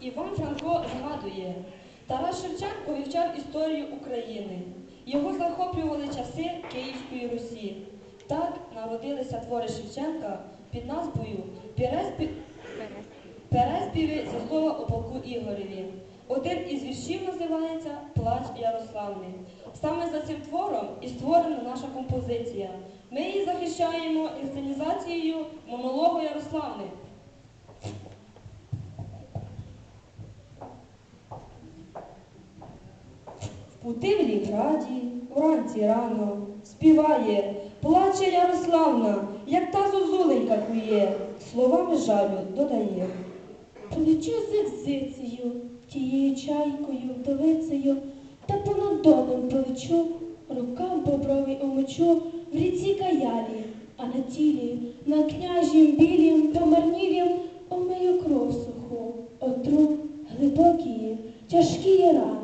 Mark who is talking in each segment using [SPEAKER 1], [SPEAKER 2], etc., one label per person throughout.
[SPEAKER 1] Іван Франко згадує, Тарас Шевченко вивчав історію України. Його захоплювали часи Київської Русі. Так народилися твори Шевченка під назвою «Переспі- Переспіви зі слова у полку Ігореві. Один із віршів називається Плач Ярославни. Саме за цим твором і створена наша композиція. Ми її захищаємо інсценізацією монологу Ярославни. В путивлій граді, вранці рано, співає, плаче Ярославна, як та зозуленька кує, словами жалю додає.
[SPEAKER 2] Полечу зигзицею, тією чайкою, вдовицею, та понад доном полечу, рукам боброві омочу в ріці каялі, а на тілі, на княжім білім, помарнілім омию кров суху, отру глибокі, тяжкі рани.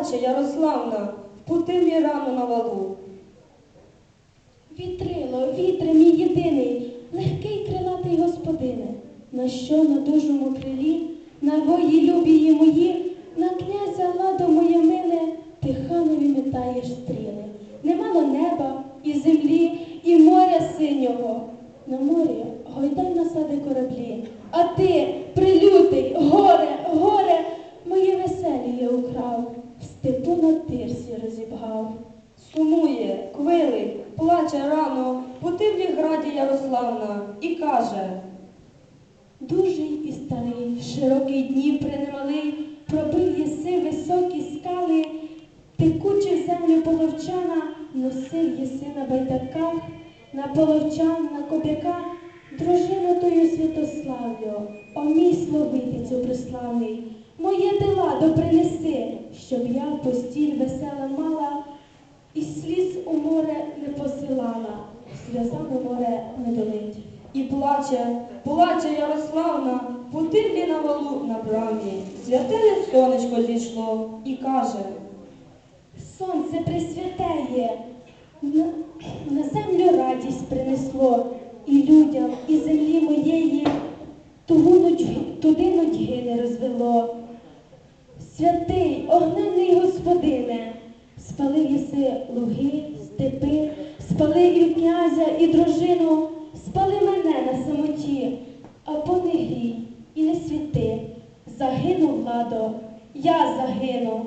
[SPEAKER 1] Плаче Ярославна, в путивлі рано на валу.
[SPEAKER 2] Вітрило, вітре мій єдиний, легкий крилатий господине, на що на дужому крилі, на вої любії мої, на князя ладо моє миле, ти ханові метаєш стріли. Немало неба і землі, і моря синього. На морі гойдай насади кораблі, а ти,
[SPEAKER 1] Сумує, квили, плаче рано, в путивлі граді Ярославна і каже.
[SPEAKER 2] Дужий і старий, широкий Дніпре немалий, пробив єси високі скали, текучи в землю половчана, носив єси на байдаках, на половчан, на кобяках, дружину тою Святослав'ю, о мій словитицю приславний, моє дела допринеси, щоб я постіль весела мала, і сліз у море не посилала, сльозами море не долить.
[SPEAKER 1] І плаче, плаче Ярославна, в путивлі на валу на брамі. Святине сонечко зійшло і каже.
[SPEAKER 2] Сонце присвятеє, на, на землю радість принесло, і людям, і землі моєї нудьги, туди нудьги не розвело. Святий, огненний господине, спалив єси луги, степи, спалив і князя, і дружину, спали мене на самоті, або не і не світи. Загинув владо, я загину.